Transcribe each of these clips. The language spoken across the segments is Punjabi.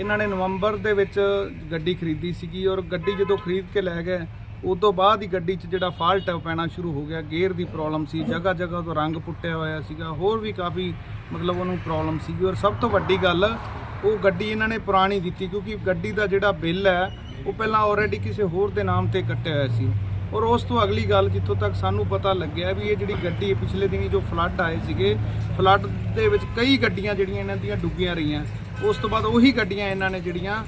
ਇਹਨਾਂ ਨੇ ਨਵੰਬਰ ਦੇ ਵਿੱਚ ਗੱਡੀ ਖਰੀਦੀ ਸੀਗੀ ਔਰ ਗੱਡੀ ਜਦੋਂ ਖਰੀਦ ਕੇ ਲੈ ਗਏ, ਉਸ ਤੋਂ ਬਾਅਦ ਹੀ ਗੱਡੀ 'ਚ ਜਿਹੜਾ ਫਾਲਟ ਹੈ ਉਹ ਪੈਣਾ ਸ਼ੁਰੂ ਹੋ ਗਿਆ। ਗੇਅਰ ਦੀ ਪ੍ਰੋਬਲਮ ਸੀ ਜਗ੍ਹਾ ਜਗ੍ਹਾ ਤੋਂ ਰੰਗ ਪੁੱਟਿਆ ਹੋਇਆ ਸੀਗਾ, ਹੋਰ ਵੀ ਕਾਫੀ ਮਤਲਬ ਉਹਨੂੰ ਪ੍ਰੋਬਲਮ ਸੀਗੀ। ਔਰ ਸਭ ਤੋਂ ਵੱਡੀ ਗੱਲ, ਉਹ ਗੱਡੀ ਇਹਨਾਂ ਨੇ ਪੁਰਾਣੀ ਦਿੱਤੀ ਕਿਉਂਕਿ ਗੱਡੀ ਦਾ ਜਿਹੜਾ ਬਿੱਲ ਹੈ, ਉਹ ਪਹਿਲਾਂ ਆਲਰੇਡੀ ਕਿਸੇ ਹੋਰ ਦੇ ਨਾਮ ਤੇ ਕੱਟਿਆ ਹੋਇਆ ਸੀ। ਔਰ ਉਸ ਤੋਂ ਅਗਲੀ ਗੱਲ, ਜਿੱਥੋਂ ਤੱਕ ਸਾਨੂੰ ਪਤਾ ਲੱਗਿਆ ਵੀ ਇਹ ਜਿਹੜੀ ਗੱਡੀ ਪਿਛਲੇ ਦਿਨੀ ਜੋ ਫਲੱਡ ਆਏ ਸੀਗੇ ਫਲੱਡ ਦੇ ਵਿੱਚ ਕਈ ਗੱਡੀਆਂ ਜਿਹੜੀਆਂ ਇਹਨਾਂ ਦੀਆਂ ਡੁੱਬੀਆਂ ਰਹੀਆਂ। ਉਸ ਤੋਂ ਬਾਅਦ ਉਹੀ ਗੱਡੀਆਂ ਇਹਨਾਂ ਨੇ ਜਿਹੜੀਆਂ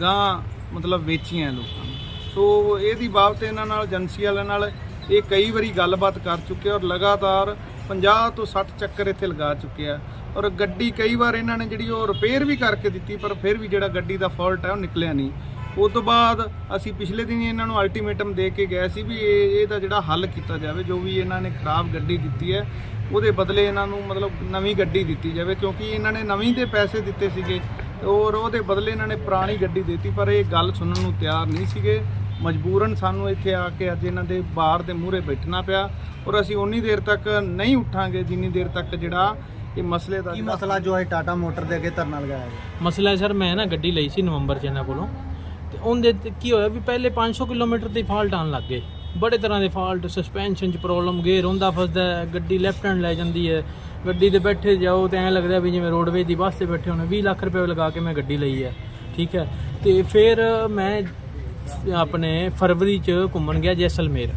ਗਾਂ ਮਤਲਬ ਵੇਚੀਆਂ ਲੋਕਾਂ ਨੂੰ। ਸੋ ਇਹਦੀ ਬਾਬਤ ਇਹਨਾਂ ਨਾਲ, ਏਜੰਸੀ ਵਾਲਿਆਂ ਨਾਲ ਇਹ ਕਈ ਵਾਰੀ ਗੱਲਬਾਤ ਕਰ ਚੁੱਕੇ ਔਰ ਲਗਾਤਾਰ 50 ਤੋਂ 60 ਚੱਕਰ ਇੱਥੇ ਲਗਾ ਚੁੱਕੇ ਆ। ਔਰ ਗੱਡੀ ਕਈ ਵਾਰ ਇਹਨਾਂ ਨੇ ਜਿਹੜੀ ਉਹ ਰਿਪੇਅਰ ਵੀ ਕਰਕੇ ਦਿੱਤੀ, ਪਰ ਫਿਰ ਵੀ ਜਿਹੜਾ ਗੱਡੀ ਦਾ ਫਾਲਟ ਹੈ ਉਹ ਨਿਕਲਿਆ ਨਹੀਂ। ਉਸ ਤੋਂ ਬਾਅਦ ਅਸੀਂ ਪਿਛਲੇ ਦਿਨ ਹੀ ਇਹਨਾਂ ਨੂੰ ਅਲਟੀਮੇਟਮ ਦੇ ਕੇ ਗਏ ਸੀ ਵੀ ਇਹ ਇਹਦਾ ਜਿਹੜਾ ਹੱਲ ਕੀਤਾ ਜਾਵੇ, ਜੋ ਵੀ ਇਹਨਾਂ ਨੇ ਖਰਾਬ ਗੱਡੀ ਦਿੱਤੀ ਹੈ ਉਹਦੇ ਬਦਲੇ ਇਹਨਾਂ ਨੂੰ ਮਤਲਬ ਨਵੀਂ ਗੱਡੀ ਦਿੱਤੀ ਜਾਵੇ ਕਿਉਂਕਿ ਇਹਨਾਂ ਨੇ ਨਵੀਂ ਦੇ ਪੈਸੇ ਦਿੱਤੇ ਸੀਗੇ ਔਰ ਉਹਦੇ ਬਦਲੇ ਇਹਨਾਂ ਨੇ ਪੁਰਾਣੀ ਗੱਡੀ ਦਿੱਤੀ ਪਰ ਇਹ ਗੱਲ ਸੁਣਨ ਨੂੰ ਤਿਆਰ ਨਹੀਂ ਸੀਗੇ। ਮਜਬੂਰਨ ਸਾਨੂੰ ਇੱਥੇ ਆ ਕੇ ਅੱਜ ਇਹਨਾਂ ਦੇ ਬਾਰ ਦੇ ਮੂਹਰੇ ਬੈਠਣਾ ਪਿਆ ਔਰ ਅਸੀਂ ਉਨੀ ਦੇਰ ਤੱਕ ਨਹੀਂ ਉੱਠਾਂਗੇ ਜਿੰਨੀ ਦੇਰ ਤੱਕ ਜਿਹੜਾ ਇਹ ਮਸਲੇ ਦਾ ਕੀ ਮਸਲਾ ਜੋ ਹੈ ਟਾਟਾ ਮੋਟਰ ਦੇ ਅੱਗੇ ਧਰਨਾ ਲਗਾਇਆ ਗਿਆ? ਮਸਲਾ ਹੈ ਸਰ ਮੈਂ ਨਾ ਗੱਡੀ ਲਈ ਸੀ ਨਵੰਬਰ ਚ ਇਹਨਾਂ ਕੋਲੋਂ ਤੇ ਉਹਦੇ ਤੇ ਕੀ ਹੋਇਆ ਵੀ ਪਹਿਲੇ 500 ਕਿਲੋਮੀਟਰ ਤੇ ਫਾਲਟ ਆਉਣ ਲੱਗ ਗਏ। ਬੜੇ ਤਰ੍ਹਾਂ ਦੇ ਫਾਲਟ ਸਸਪੈਂਸ਼ਨ ਚ ਪ੍ਰੋਬਲਮ ਗੇਅਰ ਹੁੰਦਾ ਫਸਦਾ ਗੱਡੀ ਲੈਫਟ ਹੈਂਡ ਲੈ ਜਾਂਦੀ ਹੈ। ਗੱਡੀ ਦੇ ਬੈਠੇ ਜਾਓ ਤੇ ਐਂ ਲੱਗਦਾ ਵੀ ਜਿਵੇਂ ਰੋਡਵੇਜ ਦੀ ਬੱਸ ਤੇ ਬੈਠੇ ਹੋਣੇ 20 ਲੱਖ ਰੁਪਏ ਲਗਾ ਕੇ ਮੈਂ ਗੱਡੀ ਲਈ ਹੈ, ਠੀਕ ਹੈ। ਤੇ ਫਿਰ ਮੈਂ ਆਪਣੇ ਫਰਵਰੀ ਚ ਘੁੰਮਣ ਗਿਆ ਜੈਸਲਮੇਰ,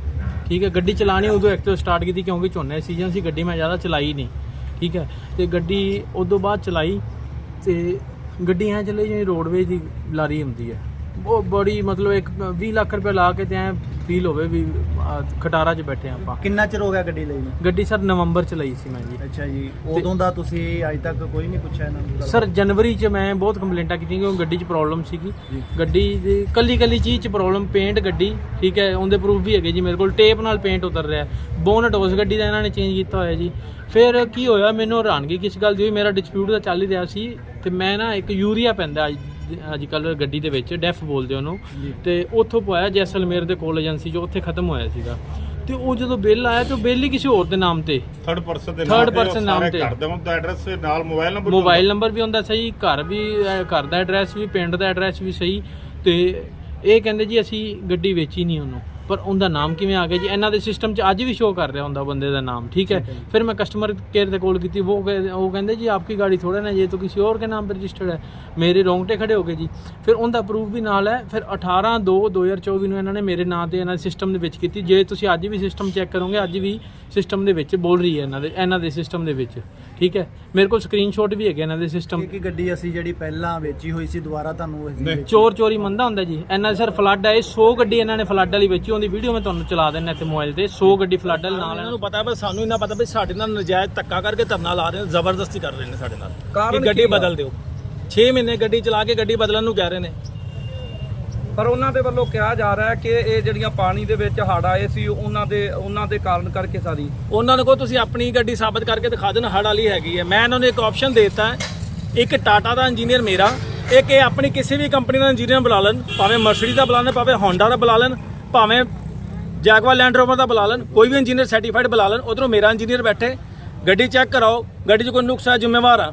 ਠੀਕ ਹੈ। ਗੱਡੀ ਚਲਾਣੀ ਉਦੋਂ ਇੱਕ ਤੋਂ ਸਟਾਰਟ ਕੀਤੀ ਕਿਉਂਕਿ ਝੋਨੇ ਸੀਜ਼ਨ ਸੀ, ਗੱਡੀ ਮੈਂ ਜ਼ਿਆਦਾ ਚਲਾਈ ਨਹੀਂ, ਠੀਕ ਹੈ। ਤੇ ਗੱਡੀ ਉਦੋਂ ਬਾਅਦ ਚਲਾਈ ਤੇ ਗੱਡੀ ਐ ਚੱਲੇ ਜਿਵੇਂ ਰੋਡਵੇਜ ਦੀ ਲਾਰੀ ਹੁੰਦੀ ਹੈ। ਉਹ ਬੜੀ ਮਤਲਬ ਇੱਕ 20 ਲੱਖ ਰੁਪਏ ਲਾ ਕੇ ਤੇ ਐ ਫੀਲ ਹੋਵੇ ਵੀ ਆਹ ਖਟਾਰਾ 'ਚ ਬੈਠੇ ਹਾਂ ਆਪਾਂ। ਕਿੰਨਾ ਚਿਰ ਹੋ ਗਿਆ ਗੱਡੀ ਲਈ ਨੂੰ? ਗੱਡੀ ਸਰ ਨਵੰਬਰ ਚ ਲਈ ਸੀ ਮੈਂ ਜੀ। ਅੱਛਾ ਜੀ। ਉਦੋਂ ਦਾ ਤੁਸੀਂ ਅੱਜ ਤੱਕ ਕੋਈ ਨਹੀਂ ਪੁੱਛਿਆ ਇਹਨਾਂ ਨੂੰ? ਸਰ ਜਨਵਰੀ ਚ ਮੈਂ ਬਹੁਤ ਕੰਪਲੇਂਟਾਂ ਕੀਤੀਆਂ ਕਿਉਂਕਿ ਗੱਡੀ 'ਚ ਪ੍ਰੋਬਲਮ ਸੀਗੀ। ਗੱਡੀ ਦੀ ਕੱਲੀ ਕੱਲੀ ਚੀਜ਼ 'ਚ ਪ੍ਰੋਬਲਮ ਪੇਂਟ ਗੱਡੀ ਠੀਕ ਹੈ ਉਹਦੇ ਪ੍ਰੂਫ ਵੀ ਹੈਗੇ ਜੀ ਮੇਰੇ ਕੋਲ। ਟੇਪ ਨਾਲ ਪੇਂਟ ਉਤਰ ਰਿਹਾ। ਬੋਨਟ ਉਸ ਗੱਡੀ ਦਾ ਇਹਨਾਂ ਨੇ ਚੇਂਜ ਕੀਤਾ ਹੋਇਆ ਜੀ। ਫਿਰ ਕੀ ਹੋਇਆ ਮੈਨੂੰ ਹੈਰਾਨਗੀ ਕਿਸ ਗੱਲ ਦੀ ਹੋਈ ਮੇਰਾ ਡਿਸਪਿਊਟ ਦਾ ਚੱਲ ਹੀ ਰਿਹਾ ਸੀ। ਤੇ ਮੈਂ ਨਾ ਇੱਕ ਯੂਰੀਆ ਪੈਂਦਾ ਅੱਜ ਕੱਲ ਗੱਡੀ ਦੇ ਵਿੱਚ ਡੈਫ ਬੋਲਦੇ ਉਹਨੂੰ। ਤੇ ਉੱਥੋਂ ਪਵਾਇਆ ਜੈਸਲਮੇਰ ਦੇ ਕੋਲ ਏਜੰਸੀ ਜੋ ਉੱਥੇ ਖਤਮ ਹੋਇਆ ਸੀਗਾ। ਤੇ ਉਹ ਜਦੋਂ ਬਿੱਲ ਆਇਆ ਤੇ ਬਿੱਲ ਹੀ ਕਿਸੇ ਹੋਰ ਦੇ ਨਾਮ ਤੇ। ਥਰਡ ਪਰਸਨ ਦੇ ਨਾਮ ਤੇ ਉਹ person ਨਾਮ ਤੇ। ਘਰ ਦੇ ਦਾ ਐਡਰੈਸ ਨਾਲ ਮੋਬਾਈਲ ਨੰਬਰ ਮੋਬਾਈਲ ਨੰਬਰ ਵੀ ਹੁੰਦਾ ਸਹੀ ਘਰ ਵੀ ਘਰ ਦਾ ਐਡਰੈਸ ਵੀ ਪਿੰਡ ਦਾ ਐਡਰੈਸ ਵੀ ਸਹੀ। ਤੇ ਇਹ ਕਹਿੰਦੇ ਜੀ ਅਸੀਂ ਗੱਡੀ ਵੇਚੀ ਨਹੀਂ ਉਹਨੂੰ। ਪਰ ਉਹਦਾ ਨਾਮ ਕਿਵੇਂ ਆ ਗਿਆ ਜੀ? ਇਹਨਾਂ ਦੇ ਸਿਸਟਮ 'ਚ ਅੱਜ ਵੀ ਸ਼ੋਅ ਕਰ ਰਿਹਾ ਹੁੰਦਾ ਬੰਦੇ ਦਾ ਨਾਮ ਠੀਕ ਹੈ? ਫਿਰ ਮੈਂ ਕਸਟਮਰ ਕੇਅਰ ਤੇ ਕੋਲ ਕੀਤੀ ਉਹ ਉਹ ਕਹਿੰਦੇ ਜੀ ਆਪਕੀ ਗਾੜੀ ਥੋੜਾ ਨਾ ਜੇ ਤਾਂ ਕਿਸੇ ਹੋਰ ਕੇ ਨਾਮ ਪਰ ਰਜਿਸਟਰਡ ਹੈ? ਮੇਰੇ ਰੋਂਗਟੇ ਖੜੇ ਹੋ ਗਏ ਜੀ। ਫਿਰ ਉਹਦਾ ਪ੍ਰੂਫ ਵੀ ਨਾਲ ਹੈ। ਫਿਰ 18 2 2024 ਨੂੰ ਇਹਨਾਂ ਨੇ ਮੇਰੇ ਨਾਂ ਤੇ ਇਹਨਾਂ ਦੇ ਸਿਸਟਮ ਦੇ ਵਿੱਚ ਕੀਤੀ। ਜੇ ਤੁਸੀਂ ਅੱਜ ਵੀ ਸਿਸਟਮ ਚੈੱਕ ਕਰੋਗੇ ਅੱਜ ਵੀ ਸਿਸਟਮ ਦੇ ਵਿੱਚ ਬੋਲ ਰਹੀ ਹੈ ਇਹਨਾਂ ਦੇ ਇਹਨਾਂ ਦੇ ਸਿਸਟਮ ਦੇ ਵਿੱਚ। ਠੀਕ ਹੈ? ਮੇਰੇ ਕੋਲ ਸਕਰੀਨਸ਼ਾਟ ਵੀ ਹੈਗੇ ਇਹਨਾਂ ਦੇ ਸਿਸਟਮ ਕਿ ਗੱਡੀ ਅਸੀਂ ਜਿਹੜੀ ਪਹਿਲਾਂ ਵੇਚੀ ਹੋਈ ਸੀ ਦੁਬਾਰਾ ਤੁਹਾਨੂੰ ਅਸੀਂ ਵੇਚੀ। ਚੋਰ ਚੋਰੀ ਮੰਦਾ ਹੁੰਦਾ ਜੀ। ਇਹਨਾਂ ਸਰ ਫਲੱਡ ਆਏ 100 ਗੱਡੀ ਇਹਨਾਂ ਨੇ ਫਲੱਡ ਵਾਲੀ ਵੇਚੀ ਉਹਦੀ ਵੀਡੀਓ ਮੈਂ ਤੁਹਾਨੂੰ ਚਲਾ ਦਿੰਦਾ ਇੱਥੇ ਮੋਬਾਈਲ ਤੇ। 100 ਗੱਡੀ ਫਲੱਡ ਵਾਲੀ ਨਾਲ ਇਹਨਾਂ ਨੂੰ ਪਤਾ ਹੈ ਸਾਨੂੰ ਇਹਨਾਂ ਪਤਾ ਵੀ ਸਾਡੇ ਨਾਲ ਨਜਾਇਜ਼ ਧੱਕਾ ਕਰਕੇ ਧਰਨਾ ਲਾ ਰਹੇ ਨੇ ਜ਼ਬਰਦਸਤੀ ਕਰ ਰਹੇ ਨੇ ਸਾਡੇ ਨਾਲ। ਕਿ ਗੱਡੀ ਬਦਲ ਦਿਓ। 6 ਮਹੀਨੇ ਗੱਡੀ ਚਲਾ ਕੇ ਗੱਡੀ ਬਦਲਣ ਨੂੰ ਕਹਿ ਰਹੇ ਨੇ। ਪਰ ਉਹਨਾਂ ਦੇ ਵੱਲੋਂ ਕਿਹਾ ਜਾ ਰਿਹਾ ਹੈ ਕਿ ਇਹ ਜਿਹੜੀਆਂ ਪਾਣੀ ਦੇ ਵਿੱਚ ਹੜ੍ਹ ਆਏ ਸੀ ਉਹਨਾਂ ਦੇ ਉਹਨਾਂ ਦੇ ਕਾਰਨ ਕਰਕੇ ਸਾਰੀ। ਉਹਨਾਂ ਨੂੰ ਕਹੋ ਤੁਸੀਂ ਆਪਣੀ ਗੱਡੀ ਸਾਬਤ ਕਰਕੇ ਦਿਖਾ ਦੇਣ ਹੜ ਵਾਲੀ ਹੈਗੀ ਹੈ। ਮੈਂ ਇਹਨਾਂ ਨੂੰ ਇੱਕ ਆਪਸ਼ਨ ਦੇਤਾ ਹੈ। ਇੱਕ ਟਾਟਾ ਦਾ ਇੰਜੀਨੀਅਰ ਮੇਰਾ ਇੱਕ ਇਹ ਆਪਣੀ ਕਿਸੇ ਵੀ ਕੰਪਨੀ ਦਾ ਇੰਜੀਨੀਅਰ ਬੁਲਾ ਲੈਣ ਭਾਵੇਂ ਮਰਸੀਡੀ ਦਾ ਬੁਲਾ ਲੈਣ ਭਾਵੇਂ ਹੋਂਡਾ ਦਾ ਬੁਲਾ ਲੈਣ ਭਾਵੇਂ ਜੈਗਵਾ ਲੈਂਡ ਰੋਵਰ ਦਾ ਬੁਲਾ ਲੈਣ ਕੋਈ ਵੀ ਇੰਜੀਨੀਅਰ ਸਰਟੀਫਾਈਡ ਬੁਲਾ ਲੈਣ ਉਧਰੋਂ ਮੇਰਾ ਇੰਜੀਨੀਅਰ ਬੈਠੇ। ਗੱਡੀ ਚੈੱਕ ਕਰਾਓ ਗੱਡੀ 'ਚ ਕੋਈ ਨੁਕਸ ਹੈ ਜ਼ਿੰਮੇਵਾਰ ਆ।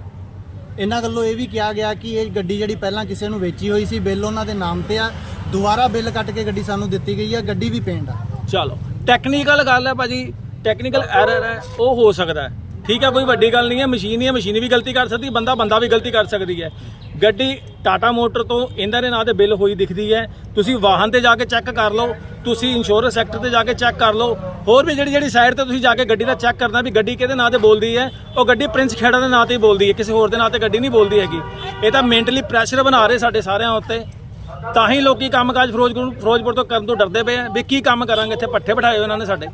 ਇਹਨਾਂ ਵੱਲੋਂ ਇਹ ਵੀ ਕਿਹਾ ਗਿਆ ਕਿ ਇਹ ਗੱਡੀ ਜਿਹੜੀ ਪਹਿਲਾਂ ਕਿਸੇ ਨੂੰ ਵੇਚੀ ਹੋਈ ਸੀ ਬਿੱਲ ਉਹਨਾਂ ਦੇ ਨਾਮ ਤੇ ਆ। ਦੁਬਾਰਾ ਬਿੱਲ ਕੱਟ ਕੇ ਗੱਡੀ ਸਾਨੂੰ ਦਿੱਤੀ ਗਈ ਆ, ਗੱਡੀ ਵੀ ਪੇਂਟ ਆ। ਚਲੋ ਟੈਕਨੀਕਲ ਗੱਲ ਹੈ ਭਾਜੀ ਟੈਕਨੀਕਲ ਐਰਰ ਹੈ, ਉਹ ਹੋ ਸਕਦਾ ਹੈ। ਠੀਕ ਹੈ, ਕੋਈ ਵੱਡੀ ਗੱਲ ਨਹੀਂ ਹੈ ਮਸ਼ੀਨ ਹੀ ਹੈ ਮਸ਼ੀਨ ਵੀ ਗਲਤੀ ਕਰ ਸਕਦੀ, ਬੰਦਾ ਬੰਦਾ ਵੀ ਗਲਤੀ ਕਰ ਸਕਦੀ ਹੈ। ਗੱਡੀ ਟਾਟਾ ਮੋਟਰ ਤੋਂ ਇਹਨਾਂ ਦੇ ਨਾਂ ਤੇ ਬਿੱਲ ਹੋਈ ਦਿਖਦੀ ਹੈ। ਤੁਸੀਂ ਵਾਹਨ ਤੇ ਜਾ ਕੇ ਚੈੱਕ ਕਰ ਲਓ, ਤੁਸੀਂ ਇੰਸ਼ੋਰੈਂਸ ਸੈਕਟਰ ਤੇ ਜਾ ਕੇ ਚੈੱਕ ਕਰ ਲਓ। ਹੋਰ ਵੀ ਜਿਹੜੀ ਜਿਹੜੀ ਸਾਈਡ ਤੇ ਤੁਸੀਂ ਜਾ ਕੇ ਗੱਡੀ ਦਾ ਚੈੱਕ ਕਰਨਾ ਵੀ ਗੱਡੀ ਕਿਹਦੇ ਨਾਂ ਤੇ ਬੋਲਦੀ ਹੈ, ਉਹ ਗੱਡੀ ਪ੍ਰਿੰਸ ਖੇੜਾ ਦੇ ਨਾਂ ਤੇ ਹੀ ਬੋਲਦੀ ਹੈ, ਕਿਸੇ ਹੋਰ ਦੇ ਨਾਂ ਤੇ ਗੱਡੀ ਨਹੀਂ ਬੋਲਦੀ ਹੈਗੀ। ਇਹ ਤਾਂ ਮੈਂਟਲੀ ਪ੍ਰੈਸ਼ਰ ਬਣਾ ਰਹੇ ਸਾਡੇ ਸਾਰਿਆਂ ਉੱਤੇ। ਤਾਂ ਹੀ ਲੋਕੀ ਕੰਮਕਾਜ ਫਿਰੋਜ਼ਪੁਰ ਫਿਰੋਜ਼ਪੁਰ ਤੋਂ ਕਰਨ ਤੋਂ ਡਰਦੇ ਪਏ ਆ ਵੀ ਕੀ ਕੰਮ ਕਰਾਂਗੇ ਇੱਥੇ ਪੱਠੇ ਬਿਠਾਏ ਇਹਨਾਂ ਨੇ ਸਾਡੇ।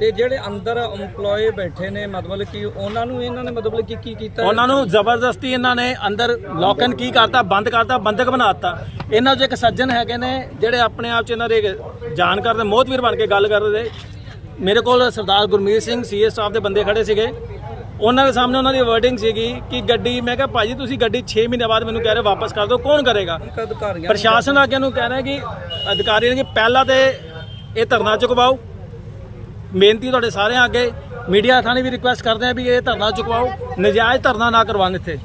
ਤੇ ਜਿਹੜੇ ਅੰਦਰ EMPLOYE ਬੈਠੇ ਨੇ ਮਤਲਬ ਕਿ ਉਹਨਾਂ ਨੂੰ ਇਹਨਾਂ ਨੇ ਮਤਲਬ ਕਿ ਕੀ ਕੀਤਾ? ਉਹਨਾਂ ਨੂੰ ਜ਼ਬਰਦਸਤੀ ਇਹਨਾਂ ਨੇ ਅੰਦਰ ਲੌਕਨ ਕੀ ਕਰਤਾ ਬੰਦ ਕਰਤਾ ਬੰਦਕ ਬਣਾਤਾ ਇਹਨਾਂ 'ਚ ਇੱਕ ਸੱਜਣ ਹੈਗੇ ਨੇ ਜਿਹੜੇ ਆਪਣੇ ਆਪ 'ਚ ਇਹਨਾਂ ਦੇ ਜਾਣਕਾਰ ਦੇ ਮੋਹਤਵੀਰ ਬਣ ਕੇ ਗੱਲ ਕਰ ਰਹੇ ਮੇਰੇ ਕੋਲ ਸਰਦਾਰ ਗੁਰਮੀਤ ਸਿੰਘ ਸੀਏ ਸਟਾਫ ਦੇ ਬੰਦੇ ਖੜੇ ਸੀਗੇ। ਉਹਨਾਂ ਦੇ ਸਾਹਮਣੇ ਉਹਨਾਂ ਦੀ ਵਰਡਿੰਗ ਸੀਗੀ ਕਿ ਗੱਡੀ ਮੈਂ ਕਿਹਾ ਭਾਜੀ ਤੁਸੀਂ ਗੱਡੀ 6 ਮਹੀਨੇ ਬਾਅਦ ਮੈਨੂੰ ਕਹਿ ਰਹੇ ਵਾਪਸ ਕਰ ਦਿਓ ਕੌਣ ਕਰੇਗਾ? ਅਧਿਕਾਰੀਆਂ ਪ੍ਰਸ਼ਾਸਨ ਅੱਗੇ ਨੂੰ ਕਹਿ ਰਿਹਾ ਕਿ ਅਧਿਕਾਰੀ ਨੇ ਪਹਿਲਾਂ ਤੇ ਇਹ ਧਰਨਾ ਚੁਕਵਾਓ। ਬੇਨਤੀ ਤੁਹਾਡੇ ਸਾਰਿਆਂ ਅੱਗੇ ਮੀਡੀਆ ਥਾਣੇ ਵੀ ਰਿਕੁਐਸਟ ਕਰਦੇ ਆ ਵੀ ਇਹ ਧਰਨਾ ਚੁਕਵਾਓ ਨਜਾਇਜ਼ ਧਰਨਾ ਨਾ ਕਰਵਾਉਣ ਇੱਥੇ।